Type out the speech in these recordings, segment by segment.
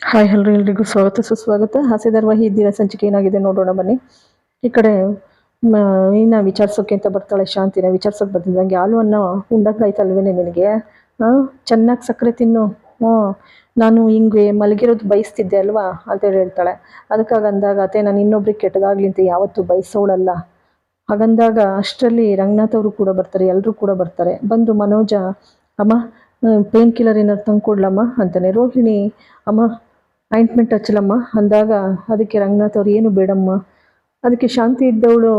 Hi hello ಎಲ್ರಿಗೂ ಸ್ವಾಗತ, ಸುಸ್ವಾಗತ. ಹಾಸ್ಯಧಾರವಾಹಿ ದಿನ ಸಂಚಿಕೆ ಏನಾಗಿದೆ ನೋಡೋಣ ಬನ್ನಿ. ಈ ಕಡೆ ಇನ್ನ ವಿಚಾರಿಸೋಕೆ ಅಂತ ಬರ್ತಾಳೆ ಶಾಂತಿನ. ವಿಚಾರಿಸೋಕೆ ಬರ್ತಿದ್ದಂಗೆ ಹಾಲು ಅನ್ನ ಉಂಡಕ್ಕಾಯ್ತಲ್ವೇನೆ ನಿನಗೆ? ಹಾಂ ಚೆನ್ನಾಗಿ ಸಕ್ಕರೆ ತಿನ್ನು. ಹ್ಞೂ. ನಾನು ಹಿಂಗೆ ಮಲಗಿರೋದು ಬಯಸ್ತಿದ್ದೆ ಅಲ್ವಾ? ಅಂತೇಳಿ ಹೇಳ್ತಾಳೆ. ಅದಕ್ಕಾಗಿ ಅಂದಾಗ, ಅತ್ತೆ, ನಾನು ಇನ್ನೊಬ್ರಿಗೆ ಕೆಟ್ಟದಾಗ್ಲಿ ಅಂತ ಯಾವತ್ತೂ ಬಯಸೋಳಲ್ಲ. ಹಾಗಂದಾಗ, ಅಷ್ಟರಲ್ಲಿ ರಂಗನಾಥ್ ಅವರು ಕೂಡ ಬರ್ತಾರೆ. ಎಲ್ಲರೂ ಕೂಡ ಬರ್ತಾರೆ. ಬಂದು ಮನೋಜ, ಅಮ್ಮ ಪೇನ್ ಕಿಲ್ಲರ್ ಏನಾದ್ರು ತಂದು ಕೊಡ್ಲಮ್ಮ ಅಂತಾನೆ. ರೋಹಿಣಿ, ಅಮ್ಮ ಆಯಿಂಟ್ಮೆಂಟ್ ಹಚ್ಚಲಮ್ಮ. ಅಂದಾಗ ಅದಕ್ಕೆ ರಂಗನಾಥ್ ಅವ್ರು, ಏನು ಬೇಡಮ್ಮ. ಅದಕ್ಕೆ ಶಾಂತಿ ಇದ್ದವಳು.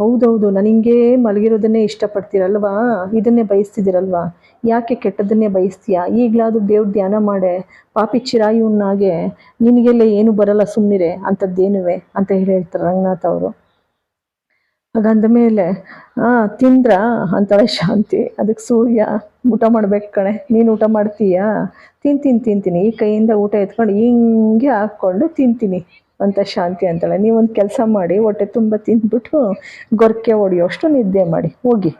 ಹೌದೌದು ನಾನು ಹಿಂಗೇ ಮಲಗಿರೋದನ್ನೇ ಇಷ್ಟಪಡ್ತೀರಲ್ವಾ? ಇದನ್ನೇ ಬಯಸ್ತಿದ್ದೀರಲ್ವಾ? ಯಾಕೆ ಕೆಟ್ಟದನ್ನೇ ಬಯಸ್ತೀಯಾ? ಈಗಲಾದ್ರೂ ದೇವ್ರ ಧ್ಯಾನ ಮಾಡೆ. ಪಾಪಿ ಚಿರಾಯುವನ್ನಾಗೆ ನಿನಗೆಲ್ಲ ಏನು ಬರಲ್ಲ ಸುಮ್ಮನಿರೆ ಅಂಥದ್ದೇನುವೆ ಅಂತ ಹೇಳಿ ಹೇಳ್ತಾರೆ ರಂಗನಾಥ್ ಅವರು. ಹಾಗಂದ ಮೇಲೆ ತಿಂದ್ರ? ಅಂತಾಳೆ ಶಾಂತಿ. ಅದಕ್ಕೆ ಸೂರ್ಯ, ಊಟ ಮಾಡ್ಬೇಕು ಕಣೆ. ನೀನು ಊಟ ಮಾಡ್ತೀಯಾ? ತಿಂತೀನಿ ತಿಂತೀನಿ ಈ ಕೈಯಿಂದ ಊಟ ಎತ್ಕೊಂಡು ಹಿಂಗೆ ಹಾಕ್ಕೊಂಡು ತಿಂತೀನಿ ಅಂತ ಶಾಂತಿ ಅಂತಾಳೆ. ನೀವೊಂದು ಕೆಲಸ ಮಾಡಿ, ಹೊಟ್ಟೆ ತುಂಬ ತಿಂದ್ಬಿಟ್ಟು ಗೊರಕೆ ಹೊಡೆಯೋಷ್ಟು ನಿದ್ದೆ ಮಾಡಿ. ಹೋಗಿ.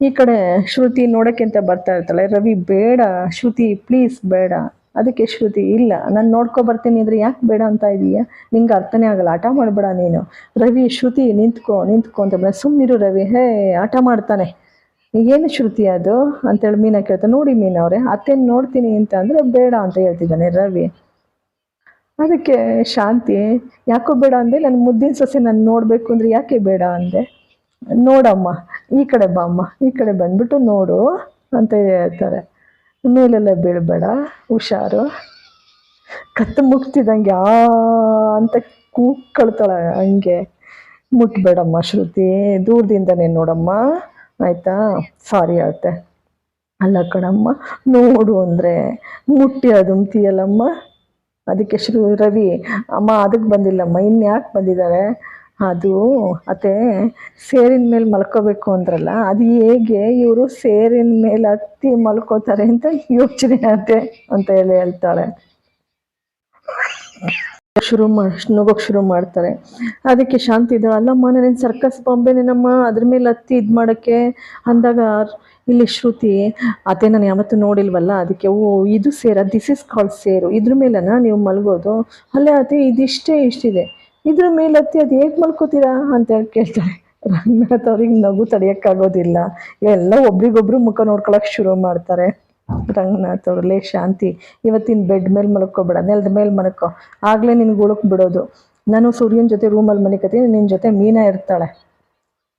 ಈ ಕಡೆ ಶ್ರುತಿ ನೋಡೋಕ್ಕೆ ಅಂತ ಬರ್ತಾ ಇರ್ತಾಳೆ. ರವಿ, ಬೇಡ. ಶ್ರುತಿ, ಪ್ಲೀಸ್ ಬೇಡ. ಅದಕ್ಕೆ ಶ್ರುತಿ, ಇಲ್ಲ, ನಾನು ನೋಡ್ಕೊ ಬರ್ತೀನಿ ಅಂದರೆ ಯಾಕೆ ಬೇಡ ಅಂತ ಇದೀಯಾ? ನಿಂಗೆ ಅರ್ಥನೇ ಆಗಲ್ಲ, ಆಟ ಮಾಡಬೇಡ ನೀನು. ರವಿ, ಶ್ರುತಿ, ನಿಂತ್ಕೊ ನಿಂತ್ಕೊ ಅಂತ ಸುಮ್ಮನಿರು ರವಿ, ಹೇ, ಆಟ ಮಾಡ್ತಾನೆ. ಏನು ಶ್ರುತಿ ಅದು? ಅಂತೇಳಿ ಮೀನಾ ಕೇಳ್ತಾ, ನೋಡಿ ಮೀನಾ ಅವರೇ, ಅತ್ತೇನು ನೋಡ್ತೀನಿ ಅಂತ ಅಂದರೆ ಬೇಡ ಅಂತ ಹೇಳ್ತಿದ್ದಾನೆ ರವಿ. ಅದಕ್ಕೆ ಶಾಂತಿ, ಯಾಕೋ ಬೇಡ ಅಂದೆ ನನ್ನ ಮುದ್ದಿನ ಸೊಸೆ ನಾನು ನೋಡಬೇಕು ಅಂದರೆ ಯಾಕೆ ಬೇಡ ಅಂದೆ? ನೋಡಮ್ಮ, ಈ ಕಡೆ ಬಾ ಅಮ್ಮ ಈ ಕಡೆ ಬಂದ್ಬಿಟ್ಟು ನೋಡು ಅಂತ ಹೇಳ್ತಾರೆ. ಮೇಲೆಲ್ಲ ಬೀಳಬೇಡ, ಹುಷಾರು. ಕತ್ತು ಮುಗ್ತಿದ್ದಂಗೆ ಆ ಅಂತ ಕೂಗ್ಕೊಳ್ತಾಳೆ ಹಂಗೆ. ಮುಟ್ಬೇಡಮ್ಮ ಶ್ರುತಿ, ದೂರದಿಂದನೇ ನೋಡಮ್ಮ. ಆಯಿತಾ? ಸಾರಿ ಆಗುತ್ತೆ ಅಲ್ಲ ಕಣಮ್ಮ, ನೋಡು ಅಂದರೆ ಮುಟ್ಟಿ ಅದುಮ್ತೀಯಲ್ಲಮ್ಮ ಅದಕ್ಕೆ ಶ್ರೀ, ರವಿ, ಅಮ್ಮ ಅದಕ್ಕೆ ಬಂದಿಲ್ಲಮ್ಮ, ಇನ್ಯಾಕೆ ಬಂದಿದ್ದಾರೆ? ಅದು ಅತ್ತೆ ಸೇರಿನ ಮೇಲೆ ಮಲ್ಕೋಬೇಕು ಅಂದ್ರಲ್ಲ, ಅದು ಹೇಗೆ ಇವರು ಸೇರಿನ ಮೇಲೆ ಹತ್ತಿ ಮಲ್ಕೋತಾರೆ ಅಂತ ಯೋಚನೆ ಅದೇ ಅಂತ ಹೇಳಿ ಹೇಳ್ತಾಳೆ. ಶುರು ಮಾಡಿ ಶುರು ಮಾಡ್ತಾರೆ. ಅದಕ್ಕೆ ಶಾಂತಿ ಇದ್ದಾಳೆ ಅಲ್ಲಮ್ಮ ನಾನೇನು ಸರ್ಕಸ್ ಬಾಂಬೆನೇನಮ್ಮ? ಅದ್ರ ಮೇಲೆ ಹತ್ತಿ ಇದ್ ಮಾಡಕ್ಕೆ? ಅಂದಾಗ ಇಲ್ಲಿ ಶ್ರುತಿ ಅದೇ ನಾನು ಯಾವತ್ತೂ ನೋಡಿಲ್ವಲ್ಲ, ಅದಕ್ಕೆ, ಓ, ಇದು ಸೇರ ದಿಸ್ ಇಸ್ ಕಾಲ್ ಸೇರು. ಇದ್ರ ಮೇಲನ ನೀವು ಮಲ್ಗೋದು? ಅಲ್ಲೇ ಅದೇ ಇದಿಷ್ಟೇ ಇಷ್ಟಿದೆ. ಇದ್ರ ಮೇಲೆ ಹತ್ತಿ ಅದು ಹೇಗೆ ಮಲ್ಕೋತೀರಾ ಅಂತ ಹೇಳಿ ಕೇಳ್ತಾಳೆ ರಂಗನಾಥ್ ಅವ್ರಿಗೆ ನಗು ತಡೆಯೋಕ್ಕಾಗೋದಿಲ್ಲ. ಎಲ್ಲ ಒಬ್ರಿಗೊಬ್ರು ಮುಖ ನೋಡ್ಕೊಳಕ್ಕೆ ಶುರು ಮಾಡ್ತಾರೆ. ರಂಗನಾಥ್ ಅವ್ರು ಲೇ ಶಾಂತಿ, ಇವತ್ತಿನ ಬೆಡ್ ಮೇಲೆ ಮಲ್ಕೋಬೇಡ ನೆಲದ ಮೇಲೆ ಮಲ್ಕೋ. ಆಗ್ಲೇ ನಿನ್ಗೆ ಉಳುಕ್ ಬಿಡೋದು. ನಾನು ಸೂರ್ಯನ ಜೊತೆ ರೂಮಲ್ಲಿ ಮನಿಕತೀನಿ ನಿನ್ನ ಜೊತೆ ಮೀನಾ ಇರ್ತಾಳೆ.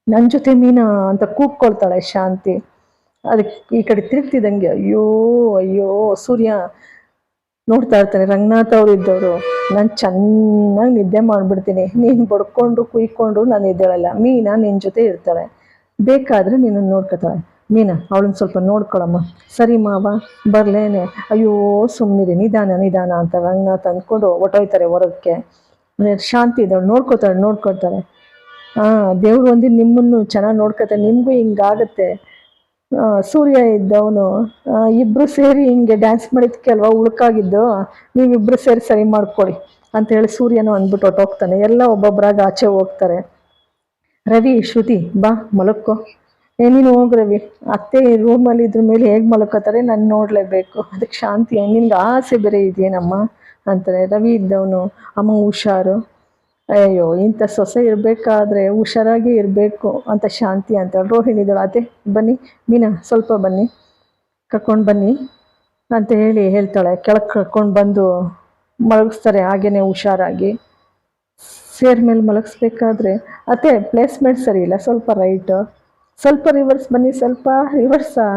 ನನ್ನ ಜೊತೆ ಮೀನಾ ಅಂತ ಕೂಗ್ಕೊಳ್ತಾಳೆ ಶಾಂತಿ. ಅದಕ್ಕೆ ಈ ಕಡೆ ತಿರುಗ್ತಿದಂಗೆ ಅಯ್ಯೋ ಅಯ್ಯೋ, ಸೂರ್ಯ ನೋಡ್ತಾ ಇರ್ತಾನೆ. ರಂಗನಾಥ್ ಅವ್ರು ಇದ್ದವರು. ನಾನು ಚೆನ್ನಾಗಿ ನಿದ್ದೆ ಮಾಡಿಬಿಡ್ತೀನಿ. ನೀನು ಬಡ್ಕೊಂಡು, ಕುಯ್ಕೊಂಡು ನಾನು ಇದ್ದೇಳಲ್ಲ ಮೀನಾ ನಿನ್ನ ಜೊತೆ ಇರ್ತಾಳೆ ಬೇಕಾದರೆ ನೀನು ನೋಡ್ಕೊತಾಳೆ. ಮೀನಾ ಅವಳನ್ನ ಸ್ವಲ್ಪ ನೋಡ್ಕೊಳಮ್ಮ. ಸರಿ ಮಾವ, ಬರಲೇನೆ. ಅಯ್ಯೋ ಸುಮ್ಮನಿರಿ ನಿಧಾನ ನಿಧಾನ ಅಂತ ರಂಗನಾಥ್ ತಂದ್ಕೊಂಡು ಹೊಟ್ಟೋಯ್ತಾರೆ ಹೊರಕ್ಕೆ. ಶಾಂತಿ ಇದ್ದವಳು ನೋಡ್ಕೊತಾಳೆ ನೋಡ್ಕೊಳ್ತಾರೆ ಹಾಂ, ದೇವ್ರು ಒಂದು ನಿಮ್ಮನ್ನು ಚೆನ್ನಾಗಿ ನೋಡ್ಕೊತಾರೆ ನಿಮಗೂ ಹಿಂಗಾಗತ್ತೆ. ಸೂರ್ಯ ಇದ್ದವನು ಇಬ್ರು ಸೇರಿ ಹಿಂಗೆ ಡ್ಯಾನ್ಸ್ ಮಾಡಿದ್ಕೆ ಅಲ್ವಾ ಉಳುಕಾಗಿದ್ದು ನೀವಿಬ್ಬರು ಸೇರಿ ಸರಿ ಮಾಡ್ಕೊಳ್ಳಿ ಅಂತ ಹೇಳಿ ಸೂರ್ಯನು ಅಂದ್ಬಿಟ್ಟು ಹೊಟ್ಟೋಗ್ತಾನೆ ಎಲ್ಲ ಒಬ್ಬೊಬ್ಬರಾಗ ಆಚೆ ಹೋಗ್ತಾರೆ. ರವಿ, ಶ್ರುತಿ, ಬಾ ಮಲಕ್ಕೋ ಏ, ನೀನು ಹೋಗಿ ರವಿ. ಅತ್ತೆ ರೂಮಲ್ಲಿ ಇದ್ರ ಮೇಲೆ ಹೇಗೆ ಮಲ್ಕೋತಾರೆ ನಾನು ನೋಡಲೇಬೇಕು. ಅದಕ್ಕೆ ಶಾಂತಿ, ನಿನ್ಗೆ ಆಸೆ ಬೇರೆ ಇದೆಯೇನಮ್ಮ? ಅಂತಾರೆ. ರವಿ ಇದ್ದವನು ಅಮ್ಮ ಹುಷಾರು. ಅಯ್ಯೋ, ಇಂಥ ಸೊಸೆ ಇರಬೇಕಾದ್ರೆ ಹುಷಾರಾಗಿ ಇರಬೇಕು ಅಂತ ಶಾಂತಿ ಅಂತ ರೋಹಿಣಿದಳು ಅದೇ, ಬನ್ನಿ, ಮೀನಾ, ಸ್ವಲ್ಪ ಬನ್ನಿ, ಕರ್ಕೊಂಡು ಬನ್ನಿ ಅಂತ ಹೇಳಿ ಹೇಳ್ತಾಳೆ. ಕೆಳಗೆ ಕರ್ಕೊಂಡು ಬಂದು ಮಲಗಿಸ್ತಾರೆ, ಹಾಗೇನೆ ಹುಷಾರಾಗಿ. ಸೇರ್ ಮೇಲೆ ಮಲಗಿಸ್ಬೇಕಾದ್ರೆ, ಅತ್ತೆ ಪ್ಲೇಸ್ಮೆಂಟ್ ಸರಿ ಇಲ್ಲ, ಸ್ವಲ್ಪ ರೈಟು ಸ್ವಲ್ಪ ರಿವರ್ಸ್ ಬನ್ನಿ, ಸ್ವಲ್ಪ ರಿವರ್ಸಾ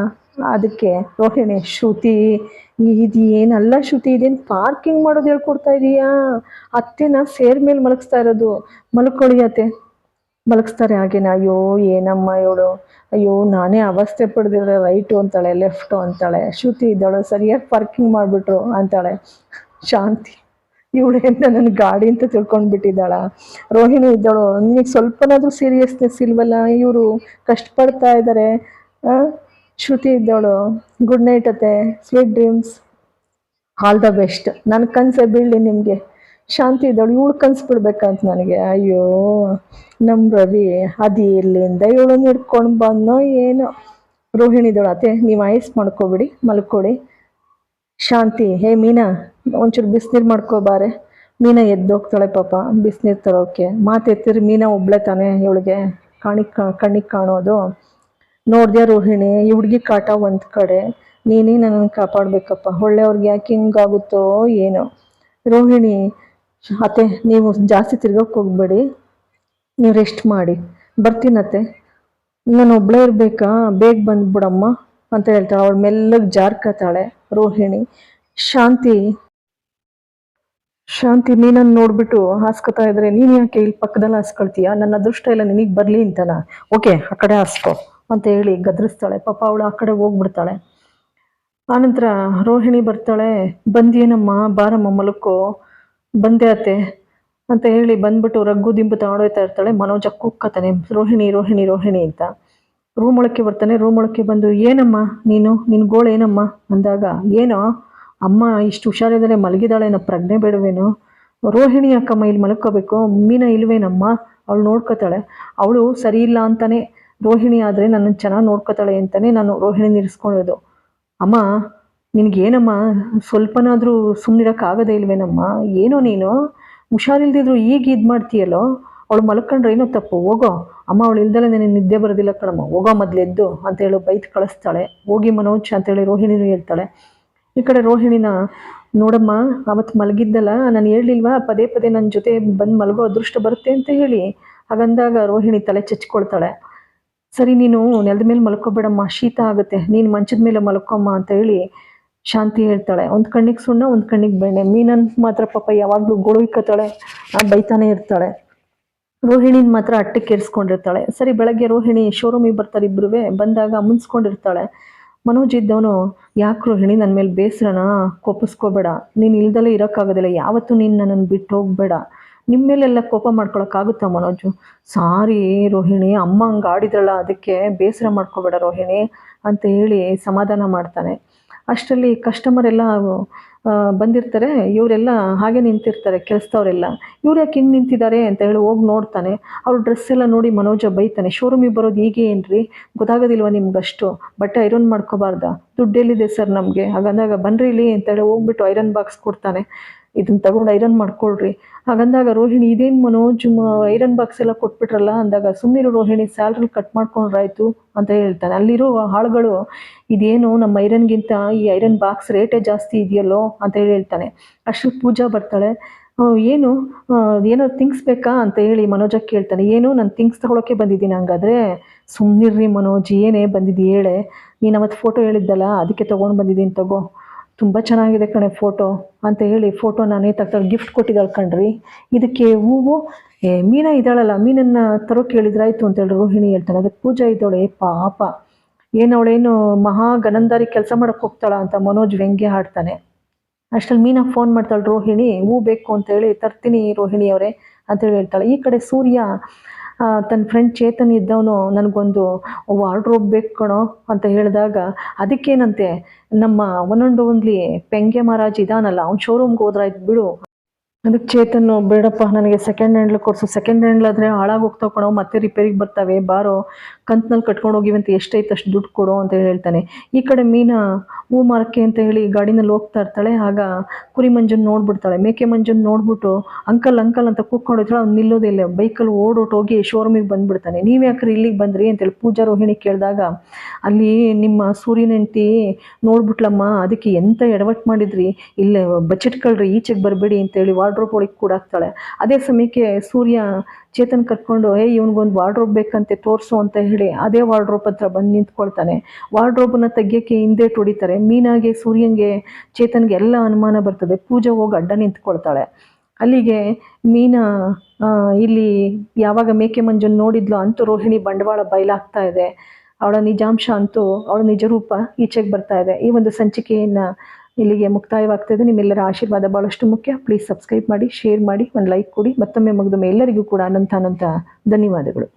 ಅದಕ್ಕೆ ರೋಹಿಣಿ, ಶ್ರುತಿ ಇದು ಏನಲ್ಲ ಶ್ರುತಿ ಇದೇನು ಪಾರ್ಕಿಂಗ್ ಮಾಡೋದು ಹೇಳ್ಕೊಡ್ತಾ ಇದೀಯಾ? ಅತ್ತೆನ ಸೇರ್ ಮೇಲೆ ಮಲಗಿಸ್ತಾ ಇರೋದು. ಮಲ್ಕೊಳ್ಳಿ ಅತ್ತೆ. ಮಲಗಿಸ್ತಾರೆ ಹಾಗೇನ. ಅಯ್ಯೋ, ಏನಮ್ಮ ಇವಳು? ಅಯ್ಯೋ, ನಾನೇ ಅವಸ್ಥೆ ಪಡೆದಿರೋ ರೈಟು ಅಂತಾಳೆ ಲೆಫ್ಟು ಅಂತಾಳೆ. ಶ್ರುತಿ ಇದ್ದಾಳು, ಸರಿಯಾಗಿ ಪಾರ್ಕಿಂಗ್ ಮಾಡಿಬಿಟ್ರು ಅಂತಾಳೆ. ಶಾಂತಿ. ಇವಳೇಂದ ನನ್ನ ಗಾಡಿ ಅಂತ ತಿಳ್ಕೊಂಡ್ಬಿಟ್ಟಿದ್ದಾಳ. ರೋಹಿಣಿ ಇದ್ದಾಳು. ನಿನಗೆ ಸ್ವಲ್ಪನಾದ್ರೂ ಸೀರಿಯಸ್ನೆಸ್ ಇಲ್ವಲ್ಲ? ಇವರು ಕಷ್ಟಪಡ್ತಾ ಇದ್ದಾರೆ ಶ್ರುತಿ ಇದ್ದವಳು ಗುಡ್ ನೈಟ್ ಅತ್ತೆ sweet dreams all the best ನನ್ನ ಕನಸೆ ಬೀಳಲಿ ನಿಮಗೆ. ಶಾಂತಿ ಇದ್ದವಳು, ಇವಳು ಕನ್ಸು ಬಿಡ್ಬೇಕಂತ ನನಗೆ. ಅಯ್ಯೋ ನಮ್ಮ ರವಿ ಅದು ಎಲ್ಲಿಂದ ಇವಳನ್ನ ಹಿಡ್ಕೊಂಡು ಬಂದೋ ಏನೋ. ರೋಹಿಣಿ ಇದ್ದವಳು ಅತ್ತೆ, ನೀವು ಐಸ್ ಮಾಡ್ಕೊಬಿಡಿ, ಮಲ್ಕೊಡಿ. ಶಾಂತಿ, ಹೇ ಮೀನಾ, ಒಂಚೂರು ಬಿಸಿನೀರು ಮಾಡ್ಕೋಬಾರೆ ಮೀನಾ ಎದ್ದೋಗ್ತಾಳೆ ಪಾಪ, ಬಿಸಿನೀರು ತರೋಕೆ. ಮಾತೆತ್ತಿರಿ ಮೀನಾ ಒಬ್ಳೆ ತಾನೆ ಇವಳಿಗೆ. ಕಾಣಿಗೆ ಕಣ್ಣಿಗೆ ಕಾಣೋದು. ನೋಡ್ದೆ ರೋಹಿಣಿ, ಈ ಹುಡುಗಿ ಕಾಟ ಒಂದು ಕಡೆ, ನೀನೇ ನನ್ನನ್ನು ಕಾಪಾಡಬೇಕಪ್ಪ, ಒಳ್ಳೆಯವ್ರಿಗೆ ಯಾಕೆ ಹಿಂಗಾಗುತ್ತೋ ಏನೋ. ರೋಹಿಣಿ, ಅತ್ತೆ, ನೀವು ಜಾಸ್ತಿ ತಿರ್ಗೋಕೆ ಹೋಗ್ಬೇಡಿ, ನೀವು ರೆಸ್ಟ್ ಮಾಡಿ. ಬರ್ತೀನತ್ತೆ ನಾನು ಒಬ್ಳೇ ಇರಬೇಕಾ? ಬೇಗ ಬಂದ್ಬಿಡಮ್ಮ ಅಂತ ಹೇಳ್ತಾಳೆ. ಅವಳು ಮೆಲ್ಲಗೆ ಜಾರ್ಕತಾಳೆ ರೋಹಿಣಿ. ಶಾಂತಿ ಶಾಂತಿ, ನೀನನ್ನು ನೋಡ್ಬಿಟ್ಟು ಹಾಸ್ಕೊತಾ ಇದ್ರೆ ನೀನು ಯಾಕೆ ಇಲ್ಲಿ ಪಕ್ಕದಲ್ಲಿ ಹಾಸ್ಕೊಳ್ತೀಯ? ನನ್ನ ಅದೃಷ್ಟ ಇಲ್ಲ ನಿನಗೆ ಬರಲಿ ಅಂತಾನ? ಓಕೆ, ಆ ಕಡೆ ಹಾಸ್ಕೊ ಅಂತ ಹೇಳಿ ಗದರಿಸ್ತಾಳೆ. ಪಾಪ ಅವಳು ಆ ಕಡೆ ಹೋಗ್ಬಿಡ್ತಾಳೆ. ಆನಂತರ ರೋಹಿಣಿ ಬರ್ತಾಳೆ, ಬಂದಿಯೇನಮ್ಮ, ಬಾರಮ್ಮ ಮಲಕ್ಕೋ ಬಂದೆ ಅತ್ತೆ ಅಂತ ಹೇಳಿ ಬಂದ್ಬಿಟ್ಟು ರಗ್ಗು ದಿಂಬು ತಗೊಂಡೋಗ್ತಾ ಇರ್ತಾಳೆ. ಮನೋಜ ಕುಕ್ಕತಾನೆ ರೋಹಿಣಿ ರೋಹಿಣಿ ರೋಹಿಣಿ ಅಂತ. ರೂಮ್ ಒಳಕ್ಕೆ ಬರ್ತಾನೆ, ರೂಮ್ ಒಳಕ್ಕೆ ಬಂದು, ಏನಮ್ಮ ನೀನು? ನಿನ್ ಗೋಳು ಏನಮ್ಮ? ಅಂದಾಗ, ಏನೋ? ಅಮ್ಮ, ಇಷ್ಟು ಹುಷಾರಿದ್ದಾರೆ ಮಲಗಿದಾಳೇನೋ ಪ್ರಜ್ಞೆ ಬೇಡವೇನೋ. ರೋಹಿಣಿ ಅಕ್ಕಮ್ಮ ಇಲ್ಲಿ ಮಲ್ಕೋಬೇಕು ಮೀನ ಇಲ್ವೇನಮ್ಮ? ಅವಳು ನೋಡ್ಕೋತಾಳೆ. ಅವಳು ಸರಿ ಇಲ್ಲ ಅಂತಾನೆ, ರೋಹಿಣಿ ಆದರೆ ನನ್ನನ್ನು ಚೆನ್ನಾಗಿ ನೋಡ್ಕೋತಾಳೆ ಅಂತಾನೆ ನಾನು ರೋಹಿಣಿ ಇರಿಸ್ಕೊಳ್ಳೋದು. ಅಮ್ಮ, ನಿನಗೇನಮ್ಮ? ಸ್ವಲ್ಪನಾದರೂ ಸುಮ್ಮನಿರೋಕ್ಕಾಗದೇ ಇಲ್ವೇನಮ್ಮ? ಏನೋ ನೀನು? ಹುಷಾರಿಲ್ದಿದ್ರು ಈಗ ಇದು ಮಾಡ್ತೀಯಲ್ಲೋ? ಅವಳು ಮಲ್ಕೊಂಡ್ರೆ ಏನೋ ತಪ್ಪು? ಹೋಗೋ. ಅಮ್ಮ, ಅವಳು ಇಲ್ದಲೆ ನನಗೆ ನಿದ್ದೆ ಬರೋದಿಲ್ಲ ಕಣಮ್ಮ. ಹೋಗೋ ಮೊದಲೆದ್ದು ಎದ್ದು ಅಂತೇಳಿ ಬೈತ್ ಕಳಿಸ್ತಾಳೆ. ಹೋಗಿ ಮನೋಜ್ ಅಂತೇಳಿ ರೋಹಿಣಿನೂ ಹೇಳ್ತಾಳೆ. ಈ ಕಡೆ ರೋಹಿಣಿನ, ನೋಡಮ್ಮ ಅವತ್ತು ಮಲಗಿದ್ದಲ್ಲ, ನಾನು ಹೇಳಲಿಲ್ವಾ, ಪದೇ ಪದೇ ನನ್ನ ಜೊತೆ ಬಂದು ಮಲಗೋ ಅದೃಷ್ಟ ಬರುತ್ತೆ ಅಂತ ಹೇಳಿ. ಹಾಗಂದಾಗ ರೋಹಿಣಿ ತಲೆ ಚಚ್ಕೊಳ್ತಾಳೆ. ಸರಿ ನೀನು ನೆಲದ ಮೇಲೆ ಮಲ್ಕೋಬೇಡಮ್ಮ, ಶೀತ ಆಗುತ್ತೆ, ನೀನು ಮಂಚದ ಮೇಲೆ ಮಲ್ಕೊಮ್ಮ ಅಂತ ಹೇಳಿ ಶಾಂತಿ ಹೇಳ್ತಾಳೆ. ಒಂದು ಕಣ್ಣಿಗೆ ಸುಣ್ಣ, ಒಂದು ಕಣ್ಣಿಗೆ ಬೆಣ್ಣೆ. ಮೀನನ್ ಮಾತ್ರ ಪಾಪ ಯಾವಾಗಲೂ ಗೊಳುವಿಕತ್ತಾಳೆ ಬೈತಾನೆ ಇರ್ತಾಳೆ. ರೋಹಿಣಿನ ಮಾತ್ರ ಅಟ್ಟಕ್ಕೆ ಕೇರಿಸ್ಕೊಂಡಿರ್ತಾಳೆ. ಸರಿ, ಬೆಳಗ್ಗೆ ರೋಹಿಣಿ ಶೋರೂಮಿಗೆ ಬರ್ತಾರೆ ಇಬ್ಬರುವೆ ಬಂದಾಗ ಮುನ್ಸ್ಕೊಂಡಿರ್ತಾಳೆ. ಮನೋಜ್ ಇದ್ದವನು ಯಾಕೆ ರೋಹಿಣಿ ನನ್ನ ಮೇಲೆ ಬೇಸರನ? ಕೋಪಿಸ್ಕೋಬೇಡ. ನೀನು ಇಲ್ದಲೇ ಇರೋಕ್ಕಾಗೋದಿಲ್ಲ. ಯಾವತ್ತೂ ನೀನು ನನ್ನನ್ನು ಬಿಟ್ಟು ಹೋಗಬೇಡ ನಿಮ್ಮ ಮೇಲೆಲ್ಲ ಕೋಪ ಮಾಡ್ಕೊಳಕ್ಕಾಗುತ್ತಾ ಮನೋಜು? ಸಾರಿ ರೋಹಿಣಿ, ಅಮ್ಮ ಹಂಗೆ ಆಡಿದ್ರಲ್ಲ, ಅದಕ್ಕೆ ಬೇಸರ ಮಾಡ್ಕೋಬೇಡ ರೋಹಿಣಿ, ಅಂತ ಹೇಳಿ ಸಮಾಧಾನ ಮಾಡ್ತಾನೆ. ಅಷ್ಟರಲ್ಲಿ ಕಸ್ಟಮರ್ ಎಲ್ಲ ಬಂದಿರ್ತಾರೆ. ಇವರೆಲ್ಲ ಹಾಗೆ ನಿಂತಿರ್ತಾರೆ, ಕೆಲಸದವರೆಲ್ಲ. ಇವ್ರು ಯಾಕೆ ಹಿಂಗೆ ನಿಂತಿದ್ದಾರೆ ಅಂತ ಹೇಳಿ ಹೋಗಿ ನೋಡ್ತಾನೆ. ಅವ್ರ ಡ್ರೆಸ್ ಎಲ್ಲ ನೋಡಿ ಮನೋಜ ಬೈತಾನೆ ಶೋರೂಮಿಗೆ ಬರೋದು ಹೀಗೆ ಏನ್ರಿ? ಗೊತ್ತಾಗೋದಿಲ್ವ ನಿಮ್ಗಷ್ಟು? ಬಟ್ಟೆ ಐರನ್ ಮಾಡ್ಕೋಬಾರ್ದ? ದುಡ್ಡು ಎಲ್ಲಿದೆ ಸರ್ ನಮಗೆ? ಹಾಗಂದಾಗ, ಬನ್ರಿ ಇಲ್ಲಿ, ಅಂತ ಹೇಳಿ ಹೋಗ್ಬಿಟ್ಟು ಐರನ್ ಬಾಕ್ಸ್ ಕೊಡ್ತಾನೆ. ಇದನ್ನ ತಗೊಂಡು ಐರನ್ ಮಾಡ್ಕೊಳ್ರಿ. ಹಾಗಂದಾಗ ರೋಹಿಣಿ, ಇದೇನು ಮನೋಜ್ ಐರನ್ ಬಾಕ್ಸ್ ಎಲ್ಲ ಕೊಟ್ಬಿಟ್ರಲ್ಲ? ಅಂದಾಗ ಸುಮ್ಮನೆ ರೋಹಿಣಿ ಸ್ಯಾಲ್ರಿ ಕಟ್ ಮಾಡ್ಕೊಂಡ್ರಾಯ್ತು, ಅಂತ ಹೇಳ್ತಾನೆ. ಅಲ್ಲಿರೋ ಹಾಳುಗಳು, ಇದೇನು ನಮ್ಮ ಐರನ್ಗಿಂತ ಈ ಐರನ್ ಬಾಕ್ಸ್ ರೇಟೇ ಜಾಸ್ತಿ ಇದೆಯಲ್ಲೋ? ಅಂತ ಹೇಳಿ ಹೇಳ್ತಾನೆ. ಅಷ್ಟು ಪೂಜಾ ಬರ್ತಾಳೆ. ಏನು? ಏನೋ ಥಿಂಗ್ಸ್ ಬೇಕಾ? ಅಂತ ಹೇಳಿ ಮನೋಜ ಕೇಳ್ತಾನೆ. ಏನು? ನಾನು ಥಿಂಗ್ಸ್ ತಗೊಳಕ್ಕೆ ಬಂದಿದ್ದೀನಿ ಹಂಗಾದ್ರೆ? ಸುಮ್ಮನಿರ್ರಿ ಮನೋಜ್, ಏನೇ ಬಂದಿದ್ದು ಹೇಳೆ. ನೀನು ಅವತ್ತು ಫೋಟೋ ಹೇಳಿದ್ದಲ್ಲ, ಅದಕ್ಕೆ ತೊಗೊಂಡು ಬಂದಿದ್ದೀನಿ ತಗೋ. ತುಂಬ ಚೆನ್ನಾಗಿದೆ ಕಣೆ ಫೋಟೋ. ಅಂತ ಹೇಳಿ ಫೋಟೋ ನಾನೇ ತಗ್ತಾಳೆ ಗಿಫ್ಟ್ ಕೊಟ್ಟಿದ್ದಾಳೆ ಕಣ್ರಿ. ಇದಕ್ಕೆ ಹೂವು ಏ, ಮೀನ ಇದ್ದಾಳಲ್ಲ, ಮೀನನ್ನು ತರೋಕೆ ಹೇಳಿದ್ರಾಯ್ತು ಅಂತ ಹೇಳಿ ರೋಹಿಣಿ ಹೇಳ್ತಾನೆ. ಅದಕ್ಕೆ ಪೂಜಾ ಇದ್ದಾಳೆ. ಪಾಪ. ಏನು ಅವಳೇನು ಮಹಾ ಗನಂದಾರಿ ಕೆಲಸ ಮಾಡಕ್ಕೆ ಹೋಗ್ತಾಳ? ಅಂತ ಮನೋಜ್ ವ್ಯಂಗ್ಯ ಹಾಡ್ತಾನೆ. ಅಷ್ಟರಲ್ಲಿ ಮೀನಾ ಫೋನ್ ಮಾಡ್ತಾಳೆ, ರೋಹಿಣಿ, ಹೂ ಬೇಕು ಅಂತ ಹೇಳಿ ತರ್ತೀನಿ ರೋಹಿಣಿ ಅವರೇ ಅಂತೇಳಿ ಹೇಳ್ತಾಳೆ. ಈ ಕಡೆ ಸೂರ್ಯ ತನ್ನ ಫ್ರೆಂಡ್ ಚೇತನ್ ಇದ್ದವನು ನನಗೊಂದು ವಾರ್ಡ್ರೋಬ್ ಬೇಕು ಕಣೋ ಅಂತ ಹೇಳಿದಾಗ ಅದಕ್ಕೇನಂತೆ, ನಮ್ಮ ಒನ್ ಆ್ಯಂಡ್ ಓನ್ಲಿ ಪೆಂಗೆ ಮಹಾರಾಜ್ ಇದಾನಲ್ಲ, ಅವ್ನು ಶೋರೂಮ್ಗೆ ಹೋದ್ರಾಯ್ತು ಬಿಡು. ಅದಕ್ಕೆ ಚೇತನ್ನು, ಬೇಡಪ್ಪ, ನನಗೆ ಸೆಕೆಂಡ್ ಹ್ಯಾಂಡ್ಲ್ ಕೊಡ್ಸು ಸೆಕೆಂಡ್ ಹ್ಯಾಂಡ್ಲ್ ಆದರೆ ಹಾಳಾಗಿ ಹೋಗ್ತಾವೆ ಕಣೋ, ಮತ್ತೆ ರಿಪೇರಿಗೆ ಬರ್ತವೆ, ಬಾರೋ ಕಂತ್ನಲ್ಲಿ ಕಟ್ಕೊಂಡು ಹೋಗಿವಂತ ಎಷ್ಟೈತೆ ಅಷ್ಟು ದುಡ್ಡು ಕೊಡು ಅಂತ ಹೇಳ್ತಾನೆ. ಈ ಕಡೆ ಮೀನಾ ಹೂ ಮಾರಕ್ಕೆ ಅಂತ ಹೇಳಿ ಗಾಡಿನಲ್ಲಿ ಹೋಗ್ತಾ ಇರ್ತಾಳೆ, ಆಗ ಕುರಿ ಮಂಜನ್ ನೋಡ್ಬಿಡ್ತಾಳೆ. ಮೇಕೆ ಮಂಜನ್ ನೋಡ್ಬಿಟ್ಟು ಅಂಕಲ್ ಅಂಕಲ್ ಅಂತ ಕೂತ್ಕೊಂಡಿರ್ತಾಳೆ ಅವ್ನು ನಿಲ್ಲೋದೇ ಇಲ್ಲ, ಬೈಕಲ್ಲಿ ಓಡೋಟ್ ಹೋಗಿ ಶೋರೂಮಿಗೆ ಬಂದ್ಬಿಡ್ತಾನೆ. ನೀವು ಯಾಕ್ರಿ ಇಲ್ಲಿಗೆ ಬಂದ್ರಿ ಅಂತೇಳಿ ಪೂಜಾ ರೋಹಿಣಿ ಕೇಳಿದಾಗ, ಅಲ್ಲಿ ನಿಮ್ಮ ಸೂರ್ಯನ ಹೆಂಡ್ತಿ ನೋಡ್ಬಿಟ್ಲಮ್ಮ, ಅದಕ್ಕೆ ಎಂತ ಎಡವಟ್ಟು ಮಾಡಿದ್ರಿ? ಇಲ್ಲೇ ಬಚ್ಚಿಟ್ಕೊಳ್ರಿ, ಈಚೆಗೆ ಬರಬೇಡಿ ಅಂತೇಳಿ ವಾರ್ಡ್ರೋಬ್ ಒಳಗೆ ಕೂಡಾಕ್ತಾಳೆ. ಅದೇ ಸಮಯಕ್ಕೆ ಸೂರ್ಯ ಚೇತನ್ ಕರ್ಕೊಂಡು ಏ ಇವನಿಗೊಂದು ವಾರ್ಡ್ರೋಬ್ ಬೇಕಂತೆ, ತೋರಿಸು ಅಂತ ಹೇಳಿ ಅದೇ ವಾರ್ಡ್ರೋಬ್ ಹತ್ರ ಬಂದು ನಿಂತ್ಕೊಳ್ತಾನೆ. ವಾರ್ಡ್ರೋಬನ್ನ ತೆಗಿಯೋಕ್ಕೆ ಹಿಂದೆ ತೊಡಿತಾರೆ ಮೀನಾಗೆ ಸೂರ್ಯನಿಗೆ ಚೇತನ್ಗೆ ಎಲ್ಲ ಅನುಮಾನ ಬರ್ತದೆ. ಪೂಜೆ ಹೋಗಿ ಅಡ್ಡ ನಿಂತ್ಕೊಳ್ತಾಳೆ. ಅಲ್ಲಿಗೆ ಮೀನಾ ಇಲ್ಲಿ ಯಾವಾಗ ಮೇಕೆ ಮಂಜನ್ ನೋಡಿದ್ಲು ಅಂತೂ ರೋಹಿಣಿ ಬಂಡವಾಳ ಬಯಲಾಗ್ತಾ ಇದೆ. ಅವಳ ನಿಜಾಂಶ ಅಂತೂ ಅವಳ ನಿಜರೂಪ ಈಚೆಗೆ ಬರ್ತಾ ಇದೆ. ಈ ಒಂದು ಸಂಚಿಕೆಯನ್ನು ಇಲ್ಲಿಗೆ ಮುಕ್ತಾಯವಾಗ್ತಾ ಇದೆ ನಿಮ್ಮೆಲ್ಲರ ಆಶೀರ್ವಾದ ಭಾಳಷ್ಟು ಮುಖ್ಯ. ಪ್ಲೀಸ್ ಸಬ್ಸ್ಕ್ರೈಬ್ ಮಾಡಿ ಶೇರ್ ಮಾಡಿ, ಒಂದು ಲೈಕ್ ಕೊಡಿ. ಮತ್ತೊಮ್ಮೆ ಮುಗಿದ ಎಲ್ಲರಿಗೂ ಕೂಡ ಅನಂತ ಅನಂತ ಧನ್ಯವಾದಗಳು.